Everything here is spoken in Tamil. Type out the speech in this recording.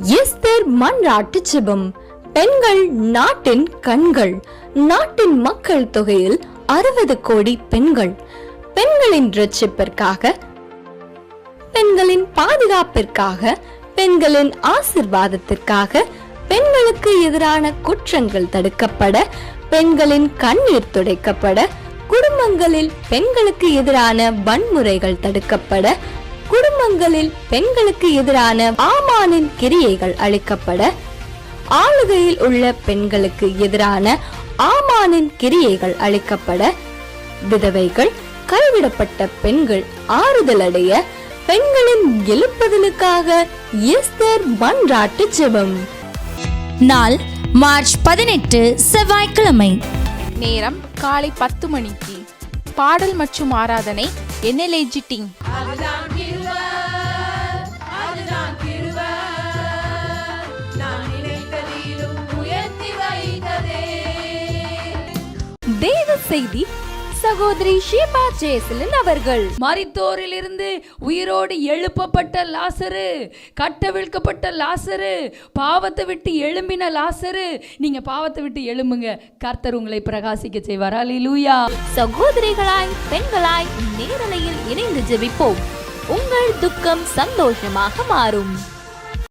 எஸ்தர் மன்றாட்டு ஜெபம் பெண்கள் நாட்டின் கண்கள். நாட்டின் மக்கள் தொகையில் அறுபது கோடி பெண்கள். பெண்களின் ரட்சிப்பிற்காக பெண்களின் பாதுகாப்பிற்காக பெண்களின் ஆசிர்வாதத்திற்காக பெண்களுக்கு எதிரான குற்றங்கள் தடுக்கப்பட பெண்களின் கண்ணீர் துடைக்கப்பட குடும்பங்களில் பெண்களுக்கு எதிரான வன்முறைகள் தடுக்கப்பட குடும்பங்களில் பெண்களுக்கு எதிரான ஆமானின் கிரியைகள் அளிக்கப்பட ஆளுகையில் உள்ள பெண்களுக்கு எதிரான ஆமானின் கிரியைகள் அளிக்கப்பட விதவைகள் கைவிடப்பட்ட பெண்கள் ஆறுதல் அடைய பெண்களின் எழுப்புதலுக்காக எஸ்தர் மன்றாட்டு ஜெபம். நாள் மார்ச் பதினெட்டு செவ்வாய்க்கிழமை. நேரம் காலை பத்து மணிக்கு. பாடல் மற்றும் ஆராதனை என்எல்ஏஜி டீம். செய்தி. சகோதரி ஷீபா ஜெயசலன் அவர்கள். மரித்தோரிலிருந்து உயிரோடு எழுப்பப்பட்ட லாசரு கட்டவிழ்க்கப்பட்ட லாசரு பாவத்தை விட்டு எழும்பின லாசரு. நீங்க பாவத்தை விட்டு எழும்புங்க. கர்த்தர் உங்களை பிரகாசிக்க செய்வார். அல்லேலூயா சகோதரிகளாய் பெண்களாய் நேரலையில் இணைந்து ஜெபிப்போம். உங்கள் துக்கம் சந்தோஷமாக மாறும்.